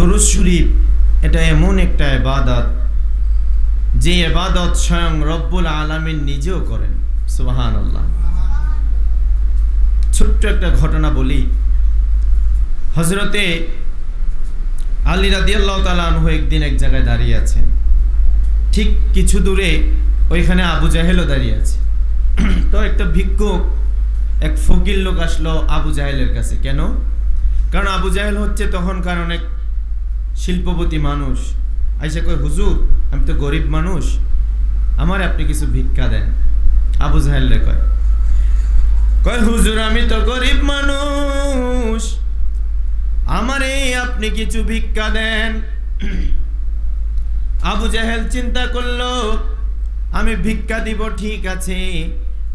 দরুদ শরীফ, এটা এমন একটা এবাদত যে এবাদত স্বয়ং রব্বুল আলমিন নিজেও করেন। সুবাহান আল্লাহ ছোট্ট একটা ঘটনা বলি। হজরতে আলী রাদিয়াল্লাহ তালানহু একদিন এক জায়গায় দাঁড়িয়ে আছেন। ঠিক কিছু দূরে ওইখানে আবু জাহেলও দাঁড়িয়ে আছে। তো একটা ভিক্ষুক, এক ফকির লোক আসলো আবু জাহেলের কাছে। কেন? কারণ আবু জাহেল হচ্ছে তখনকার অনেক শিল্পপতি মানুষ। আইসা কয়, হুজুর, আমি তো গরিব মানুষ। আমার আপনি কিছু ভিক্ষা দেন। আবু জাহেলে কয় কয়, হুজুর, আমি তো গরিব মানুষ। আমারে আপনি কিছু ভিক্ষা দেন। আবু জাহেল চিন্তা করল, আমি ভিক্ষা দিব, ঠিক আছে।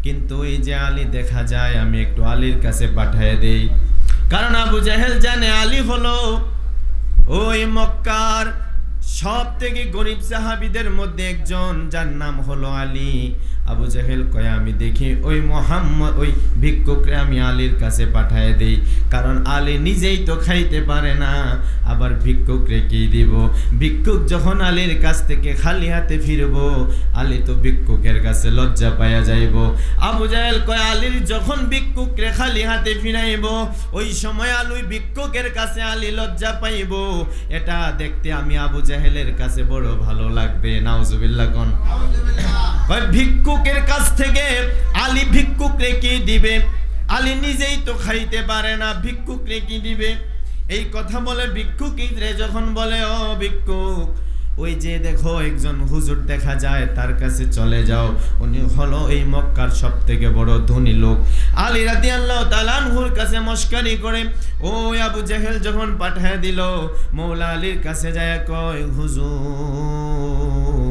কিন্তু এই যে আলী দেখা যায়, আমি একটু আলীর কাছে পাঠিয়ে দেই। কারণ আবু জাহেল জানে, আলী হলো ওই মক্কার সব থেকে গরিব সাহাবিদের মধ্যে একজন যার নাম হলো আলী। আবু জাহেল কয় আমি দেখি ওই মোহাম্মদ ওই ভিক্ষুকরে আমি আলীর কাছে পাঠায় দেই। কারণ আলী নিজেই তো খাইতে পারে না। আবার ভিক্ষুকরে কি দিব? ভিক্ষুক যখন আলীর কাছ থেকে খালি হাতে ফিরবো আলী তো ভিক্ষুকের কাছে লজ্জা পাইয়া যাইব। আবু জাহেল কয় আলীর যখন ভিক্ষুকরে খালি হাতে ফিরাইব ওই সময় আলুই ভিক্ষুকের কাছে আলী লজ্জা পাইব। এটা দেখতে আমি আবু জাহেলের কাছে বড় ভালো লাগবে। নাউজুবিল্লাহ কোন কয় ভিক্ষুকের কাছ থেকে আলী ভিক্ষুক রেখে দিবে। আলী নিজেই তো খাইতে পারে না, ভিক্ষুক রেখে দিবে। এই কথা বলে ভিক্ষুক রে যখন বলে, ও ভিক্ষুক, ওই যে দেখো একজন হুজুর দেখা যায়, তার কাছে চলে যাও। উনি হলো এই মক্কার সব থেকে বড় ধনী লোক। আলী রাতি আল্লাহ তালানহুর কাছে মস্কারি করে ও আবু জাহেল যখন পাঠায় দিল, মৌলা আলীর কাছে যায় কয়, হুজুর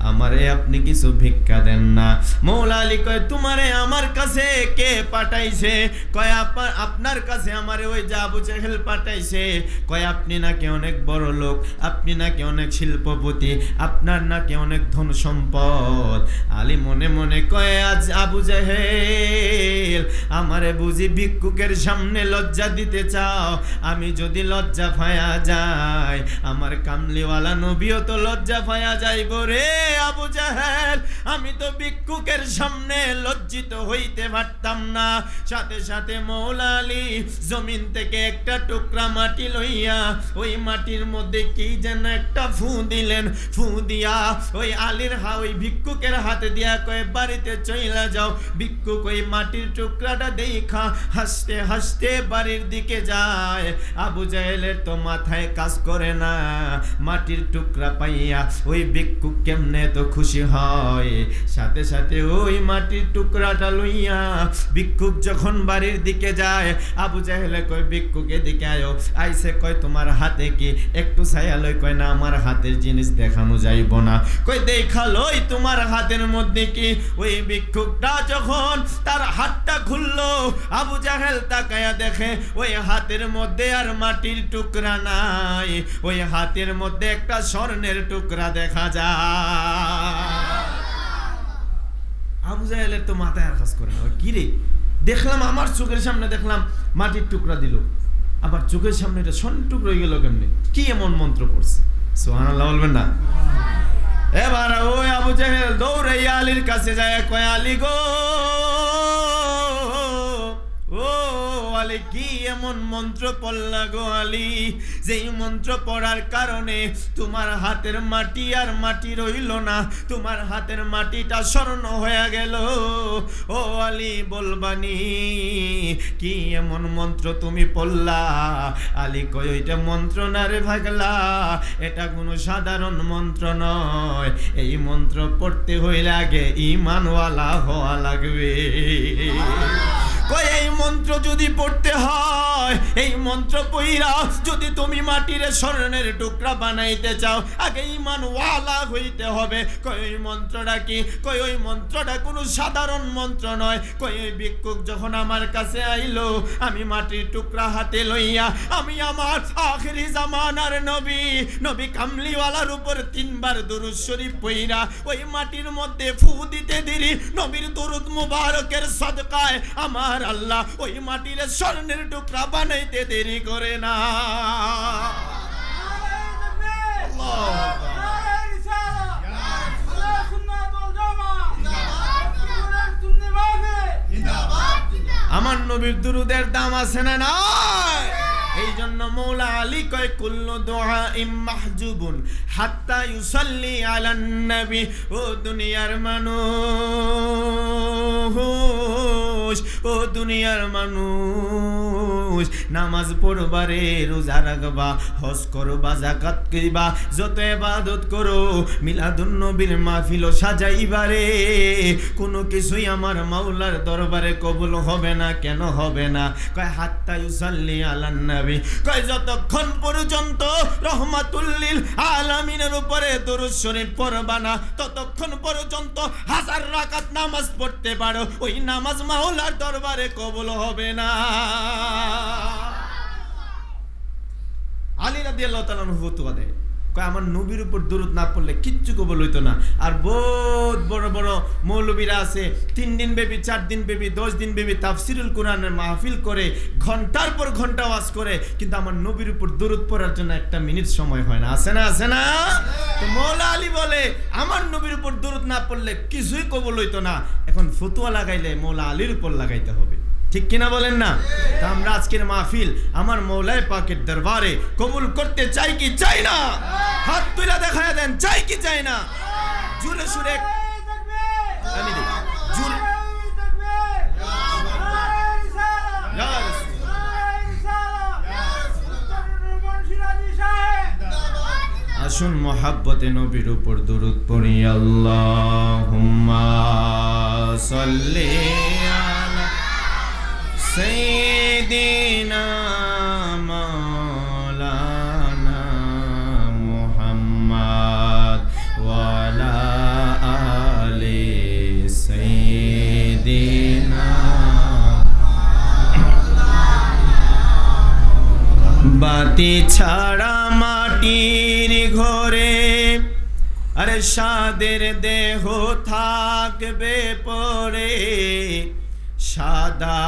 আমারে আপনি কিছু ভিক্ষা দেন না। মৌলা আলী কয়, তোমারে আমার কাছে কে পাঠাইছে? কয়, আপা- আপনার কাছে আমারে ওই যে জাহেল পাঠাইছে। কয়, আপনি নাকি অনেক বড় লোক, আপনি নাকি অনেক শিল্পপতি, আপনার নাকি অনেক ধন সম্পদ। আলী মনে মনে কয়, আজ আবু জাহেল আমারে বুঝি ভিক্ষুকের সামনে লজ্জা দিতে চাও। আমি যদি লজ্জা ফায়া যাই, আমার কামলিওয়ালা নবীও তো লজ্জা ফায়া যাইব রে। আবু জাহেল, আমি তো ভিক্ষুকের সামনে লজ্জিত হইতে পারতাম না। সাথে সাথে মৌলা আলী জমিন থেকে একটা টুকরা মাটি লইয়া ওই মাটির মধ্যে কি যেন একটা ফু দিলেন। ফু দিয়া ওই আলীর হা, ওই ভিক্ষুকের হাতে দিয়া কয়ে, বাড়িতে চইলা যাও। ভিক্ষুক ওই মাটির টুকরাটা দেখা হাসতে হাসতে বাড়ির দিকে যায়। আবু জাহেলের তো মাথায় কাজ করে না। মাটির টুকরা পাইয়া ওই ভিক্ষুক কেমনে তো খুশি হয়? সাথে সাথে ওই মাটির টুকরাটা লইয়া ভিক্ষুক যখন বাড়ির দিকে যায়, আবু জাহেলে কয়, ভিক্ষুক এদিকে আয়ো আইসে কয়, তোমার হাতে কি? একটু ছায়া লই কয়, না, আমার হাতের জিনিস দেখানো যাইব না। কই দেখালোই তোমার হাতের মধ্যে কি? ওই ভিক্ষুকটা যখন তার হাতটা খুললো, আবু জাহেল তাকায়া দেখে, ওই হাতের মধ্যে আর মাটির টুকরা নাই। ওই হাতের মধ্যে একটা স্বর্ণের টুকরা দেখা যায়। আবু জাহেলের তো মাথায় আর কাজ করে না। কিরে? দেখলাম আমার চোখের সামনে দেখলাম মাটির টুকরা দিল। আবার চোখের সামনে এটা সন্টুক টুকরো গেল কেমনে? কি এমন মন্ত্র পড়ছে সোহান বলবেন না। এবার ওই আবু জাহেল দৌড়ে আলীর কাছে যায় কয় আলী গো। আলী কি এমন মন্ত্র পড়লা গো আলী যেই মন্ত্র পড়ার কারণে তোমার হাতের মাটি আর মাটি রইল না, তোমার হাতের মাটিটা স্মরণ হয়ে গেল। ও আলী বলবানি, কি এমন মন্ত্র তুমি পড়লা? আলী কই ওইটা মন্ত্র না রে ভাগলা, এটা কোনো সাধারণ মন্ত্র নয়। এই মন্ত্র পড়তে হইলে আগে ইমানওয়ালা হওয়া লাগবে। কই এই মন্ত্র যদি পড়তে হয়, এই মন্ত্র পইরা যদি তুমি মাটির স্মরণের টুকরা বানাইতে চাও, আগে ইমান ওয়ালা হইতে হবে। কই ওই মন্ত্রটা কি? কই ওই মন্ত্রটা কোনো সাধারণ মন্ত্র নয়। কই ওই ভিক্ষুক যখন আমার কাছে আইলো, আমি মাটির টুকরা হাতে লইয়া, আমি আমার আখেরি জামানার নবী নবী কামলিওয়ালার উপর তিনবার দুরুদ শরীফ পইরা, ওই মাটির মধ্যে ফু দিতে দিরি, নবীর দুরুদ মুবারকের সদকায় আমার আমার আল্লাহ ওই মাটিরে স্বর্ণের টুকরা বানাইতে দেরি করে না। আমার নবীর দুরুদের দাম আছে না নয় এই জন্য মৌলা আলী কয়, কুল্লু দোহা ইম মাহজুবুন হাত্তা ইউসাল্লি আলান ও দুনিয়ার মানুষ ও দুনিয়ার মানুষ। নামাজ পড়বারে রোজা রাখবা, হজ করবা জাকাত করিবা যত ইবাদত করো, মিলাদুন নবীর মাহফিল সাজাইবারে কোনো কিছুই আমার মাওলার দরবারে কবুল হবে না, কেন হবে না? কয়, হাত্তা ইউসাল্লি আলান নবী। কয়, যতক্ষণ পর্যন্ত রহমাতুল্লিল আলামিনের উপরে দরুদ শরীফ পড়বা না, ততক্ষণ পর্যন্ত হাজার রাকাত নামাজ পড়তে পারো। ওই নামাজ মাওলার দরবারে কবুল হবে না। আলী রাদি আল্লাহ দেয়। কয়, আমার নবীর উপর দূরত না পড়লে কিচ্ছু কবল হইতো না। আর বহুত বড় বড় মৌলবীরা আছে, তিন দিন বেবি চার দিন বেবি দশ দিন বেবি তাফসিরুল কোরআনের মাহফিল করে, ঘণ্টার পর ঘণ্টা ওয়াজ করে, কিন্তু আমার নবীর উপর দূরত পড়ার জন্য একটা মিনিট সময় হয় না। আছে না আছে না? তো মৌলা আলী বলে আমার নবীর উপর দূরত না পড়লে কিছুই কবল হইতো না। এখন ফতুয়া লাগাইলে মৌলা আলীর উপর লাগাইতে হবে। ঠিক কিনা বলেন না? তা আমরা আজকের মাহফিল আমার মৌলায় পাকের দরবারে কবুল করতে চাই কি চাই না? হাত তুলে দেখায় দেন চাই কি চাই না? জুড়ে সুরে আমি আসুন মোহাব্বতে নবীর উপর দরুদ পড়ি আল্লাহুম্মা সাল্লি আলা সাইয়্যিদিনা বাতি ছাড়া আরে সাদের দেহ থাকবে পরে সাদা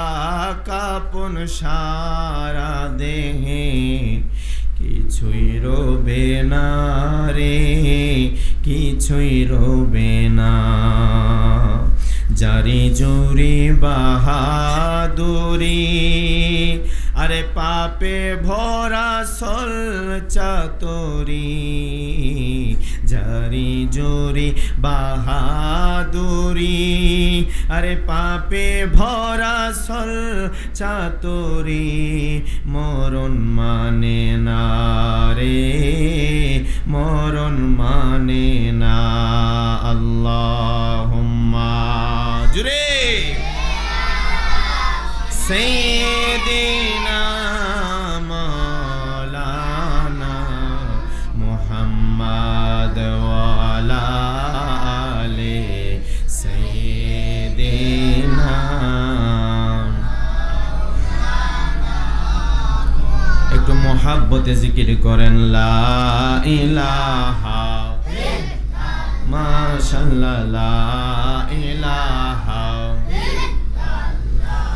কাপন সারা দেহে কিছুই রবে না রে, কিছুই রবে না। জারি জুরি বাহাদুরি, আরে পাপে ভরা সল চাতরি। জারি জোরে, বাহাদুরি। আরে পাপে ভরা সল চাতুরি, মরণ মানে না রে, মরণ মানে না। আল্লাহ জুরে সেই দিন মোহাম্মদ আলে সৈদিনা একটু মহাব্বতে জিকির করেন লা ইলাহা মাশাল্লাহ লা ইলাহা